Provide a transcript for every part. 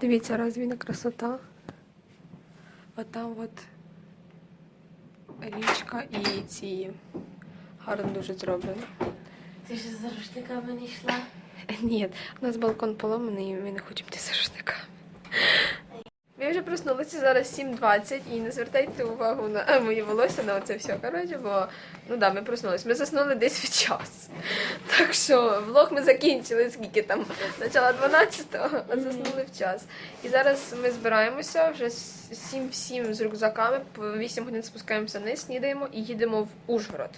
Дивіться, розвійна красота. Отам там от річка і ці гарно дуже зроблено. Ти ж за рушниками не йшла. Ні, у нас балкон поломаний, і ми не хочемо ті за рушниками. Ми вже проснулися зараз 7.20 і не звертайте увагу на мої волосся, на оце все. Коротше, бо ну да, ми проснулися. Ми заснули десь в час. Так що влог ми закінчили, скільки там, начала 12-го, а заснули в час. І зараз ми збираємося вже 7 в 7 з рюкзаками, по 8 годин спускаємося вниз, снідаємо і їдемо в Ужгород.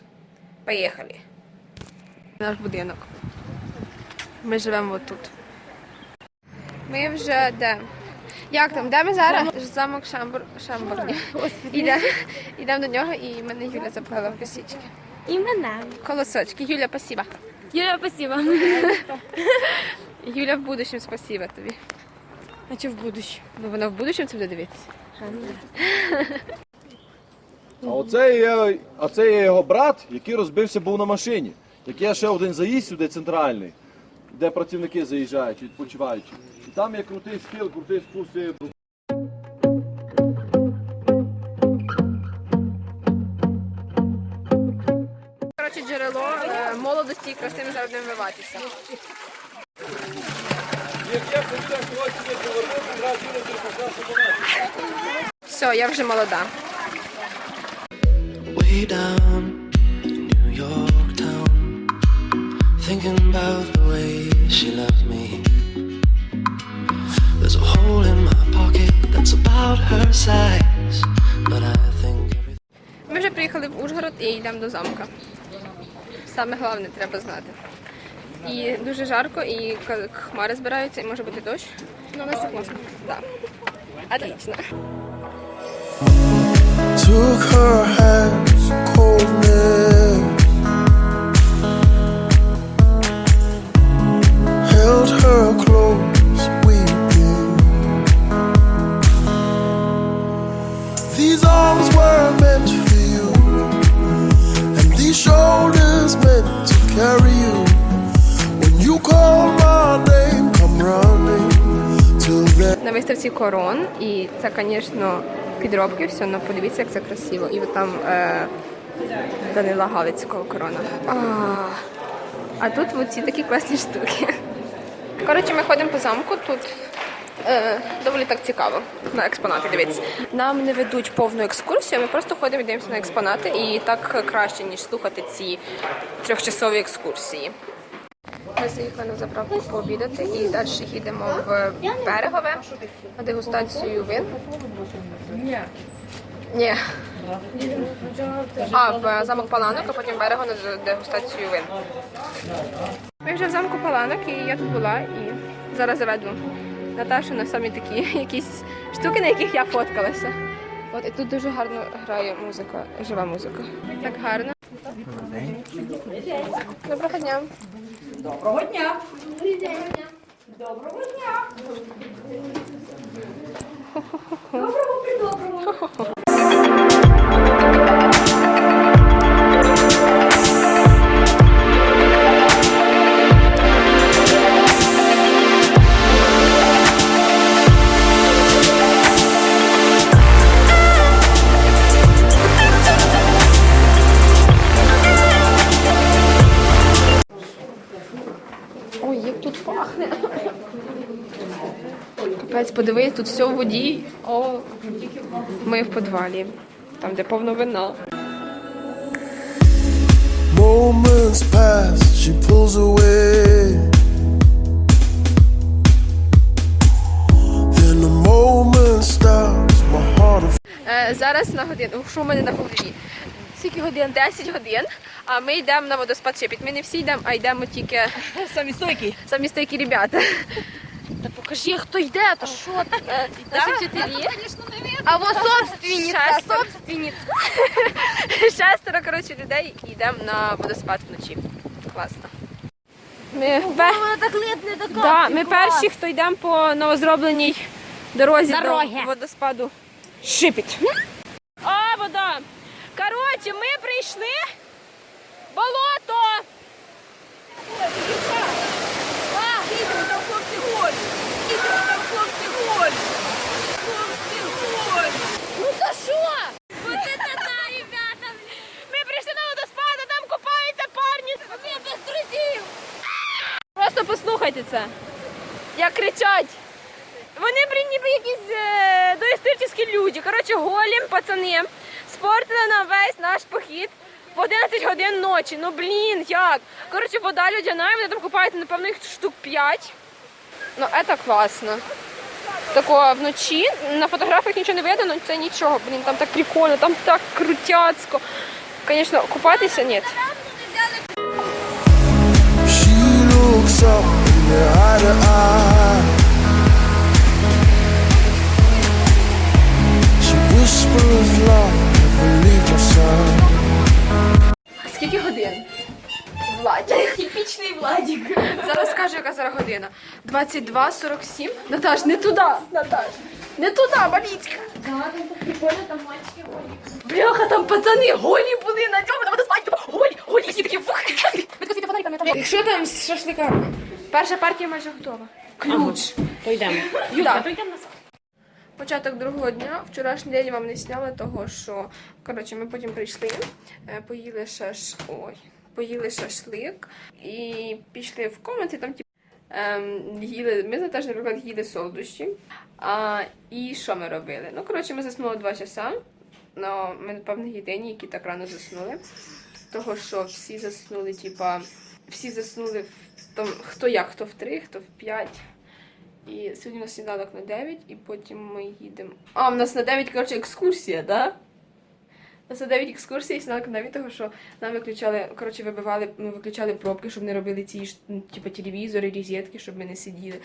Поїхали. Наш будинок. Ми живемо отут. Ми вже де? Як там? Де ми зараз? Замок Шамбур... Шамбурні. Ідемо Ідемо до нього, і мене Юля заплела в косички. І мене. Колосочки. Юля, спасибо. Юля, спасибо. Юля в будущем спасибо тобі. А що в будущем? Ну вона в будущем це буде дивитися. А оце є, а це є його брат, який розбився був на машині. Як є ще один заїзд сюди центральний, де працівники заїжджають, відпочиваючи. І там є крутий схил, крутий спуск. є Коротше, джерело е, молодості і краси може одним виватися. Все, я вже молода. Way down thinking about the way she left me. There's a hole in my pocket that's about her size, but I think everything. Ми вже приїхали в Ужгород і йдемо до замка. Саме головне треба знати. І дуже жарко, і хмари збираються, і може бути дощ. Ну, на це класно. Так. Отлично. Took her hands, coldness. На виставці корон, і це, звісно, підробки, все, але подивіться, як це красиво. І от там е, Данила Галицького корона. А, а тут от ці такі класні штуки. Коротше, ми ходимо по замку, тут е, доволі так цікаво на експонати. Дивіться. Нам не ведуть повну екскурсію, ми просто ходимо і дивимося на експонати, і так краще, ніж слухати ці трьохчасові екскурсії. Ми заїхали на заправку пообідати і далі їдемо в берегове на дегустацію вин. Ні. Ні. А, в замок Паланок, а потім берего на дегустацію вин. Ми вже в замку Паланок, і я тут була, і зараз заведу Наташу на самі такі якісь штуки, на яких я фоткалася. От і тут дуже гарно грає музика, жива музика. Так гарно. Доброго дня. Доброго дня. Доброго дня. Доброго придоброго. Ой, пахне. Капець, подиви, тут все в воді. О, ми в підвалі, там, де повно вина. Moments pass, she pulls away. Then the moment stops, my heart of Е, зараз на годину, що в мене на голові? Скільки годин? 10 годин. А ми йдемо на водоспад Шепіт. Ми не всі йдемо, а йдемо тільки Самі стойкі. самі стійкі ребята. Та покажи, хто йде, та що ти? Наші вчителі. А вот собственниця, собственниця. Шестеро, коротше, людей і йдемо на водоспад вночі. Класно. Ми, пе- Вона так липне до да, ми перші, хто йдемо по новозробленій дорозі Дороги. до водоспаду Шипіт. А, вода. Коротше, ми прийшли. Болото! Скільки там хлопці голі! Скільки там хлопці голі! Хлопці голі! Ну то що? Ми прийшли на водоспад, а там купаються парні! Без друзів! Просто послухайте це! Як кричать! Вони блін, ніби якісь е, доісторичні люди. Коротше, голім, пацани спортили на весь наш похід в 11 годин ночі. Ну блін, як? Коротше, вода людяна, і вони там купаються, напевно, їх штук 5. Ну, це класно. Такого вночі на фотографіях нічого не видно, але це нічого. Блін, там так прикольно, там так крутяцько. Звісно, купатися ні. She looks up and they're eye to eye. Владик. Типічний Владик. Зараз скажу, яка зараз година. 22.47. Наташ, не туди, Наташ. Не туди, Баліцька. Бляха, там пацани голі були на цьому, на водоспаді. Голі, голі, всі такі фонариками. Якщо там з шашликами? Перша партія майже готова. Ключ. То йдемо. Юлька, то йдемо на Початок другого дня. Вчорашній день вам не сняли того, що коротше, ми потім прийшли, е, поїли шаш... Ой, поїли шашлик і пішли в комнати. Там типу, ем, їли. Ми теж, наприклад, їли солодощі. А, і що ми робили? Ну, коротше, ми заснули два часа. Ну, ми, напевно, єдині, які так рано заснули. Того, що всі заснули, типа, всі заснули в там, хто як, хто в три, хто в п'ять. І сьогодні у нас сніданок на 9, і потім ми їдемо. А, у нас на 9, коротше, екскурсія, да? На 9 екскурсія і сніданок на 9, того, що нам виключали, коротше, вибивали, ну, виключали пробки, щоб не робили ці ну, типу, телевізори, розетки, щоб ми не сиділи,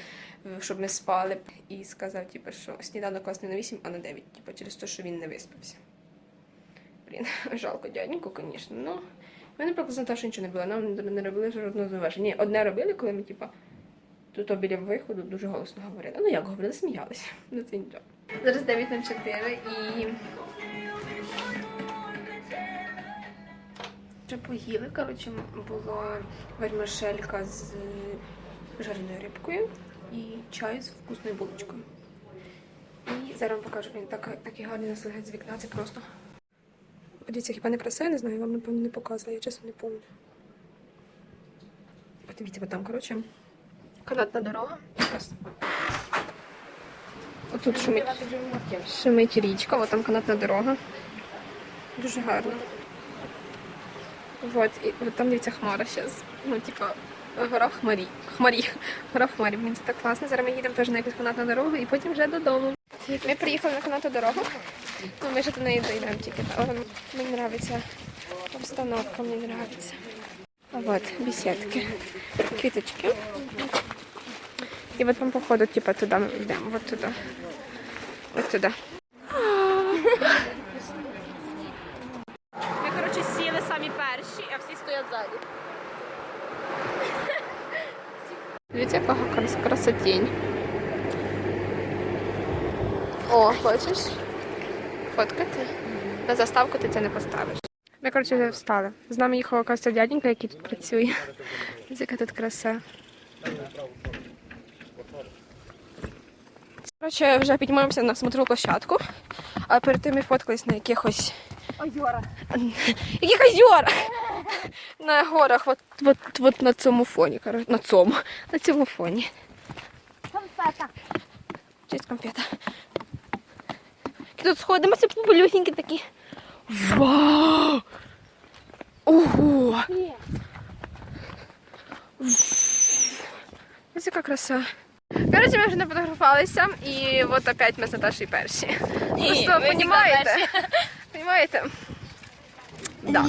е, щоб ми спали. І сказав, типу, що сніданок не на 8, а на 9, типу, через те, що він не виспався. Блін, жалко дяденьку, звісно. Ну, ми, за те, що нічого не було, нам не робили жодного зауваження. Ні, одне робили, коли ми, типу, Тут біля виходу дуже голосно говорили. Ну як говорили, сміялися. Ну це. Зараз 9 на 4 і. Вже поїли. Коротше, була вермишелька з жареною рибкою і чай з вкусною булочкою. І зараз вам покажу, він так, такий гарний нас з вікна, це просто. Подивіться, хіба не красиво, не знаю, вам напевно не показує, я чесно не пам'ятаю. Подивіться, бо там, коротше. Канатна дорога. Отут шумить, шумить річка, от там канатна дорога. Дуже гарно. Вот, і от там дивіться хмара зараз. Ну, типа, гора хмарі. Хмарі. Гора хмарі. Блін, це так класно. Зараз ми їдемо теж на якусь канатну дорогу і потім вже додому. Ми приїхали на канатну дорогу. Ну, ми ж до неї дійдемо тільки. Але мені подобається обстановка, мені подобається. А вот, беседки, квіточки. І от вам походу, типа, туди ми йдемо, от туди. От туди. Ми, коротше, сіли самі перші, а всі стоять ззаді. Дивіться, яка крас красотень. О, хочеш? Фоткати? На заставку ти це не поставиш. Ми, коротше, вже встали. З нами їхав, оказується, дяденька, який тут працює. Яка тут краса. Коротше, вже піднімаємося на смотрову площадку, а перед тим ми фоткались на якихось. Озера. Яких озер! На горах, от, от, от на цьому фоні. коротше, На цьому. На цьому фоні. Конфета. Чисть конфета. Тут сходимося поболюсінькі такі. Вау! Ого! Ось яка краса. Коротше, ми вже не фотографувалися, і от опять ми з Наташею перші. Просто, понімаєте? Понімаєте? Да.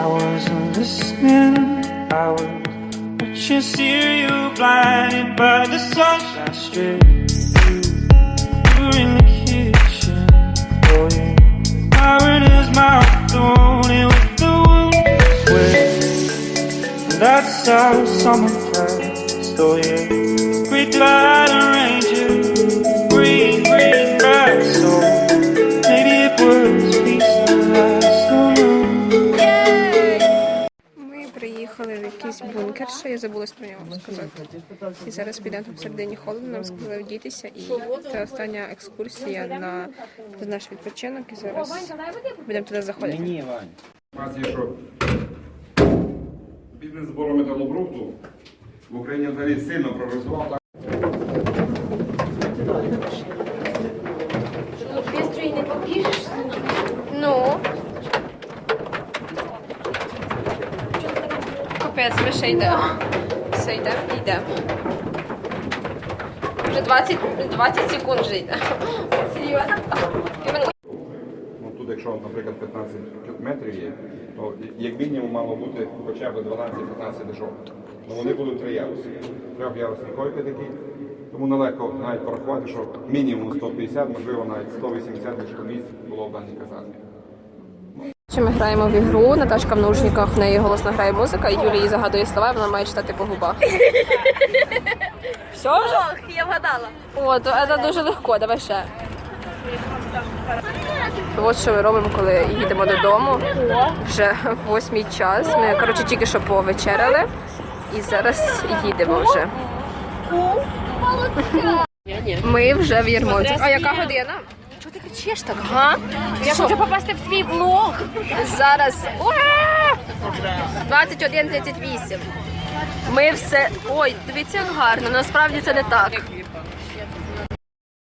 I wasn't listening. I was watching, you blinded by the sunshine strip. You were in the kitchen, oh yeah. Powered his mouth, thrown it with the wounds wet. That's how summer passed, oh yeah. Я забула про нього сказати. І зараз підемо там всередині холодно, нам сказали вдітися. І це остання екскурсія на наш відпочинок. І зараз будемо туди заходити. Інформація, що бізнес збору металобрухту в Україні взагалі сильно пророзвивав. Ну. Капець, ми ще йдемо. Все, йдемо, йдемо. Вже 20, 20 секунд вже йде. Серйозно? Ну, тут, якщо, наприклад, 15 метрів є, то як мінімум мало бути хоча б 12-15 дешов. Ну вони будуть три яруси. Трьохярусні койки такі. Тому нелегко навіть порахувати, що мінімум 150, можливо навіть 180 місць було в даній казармі. Чи ми граємо в ігру, Наташка в наушниках, в неї голосно грає музика, і Юлія їй загадує слова, і вона має читати по губах. Все вже? Ох, я вгадала. О, то це дуже легко, давай ще. От що ми робимо, коли їдемо додому. Вже восьмий час. Ми коротше тільки що повечеряли і зараз їдемо вже. Ми вже в Єрмонці. А яка година? Кричиш так? Га? Я хочу попасти в твій блог. Зараз Ура! 21.38. Ми все. Ой, дивіться, як гарно. Насправді це не так.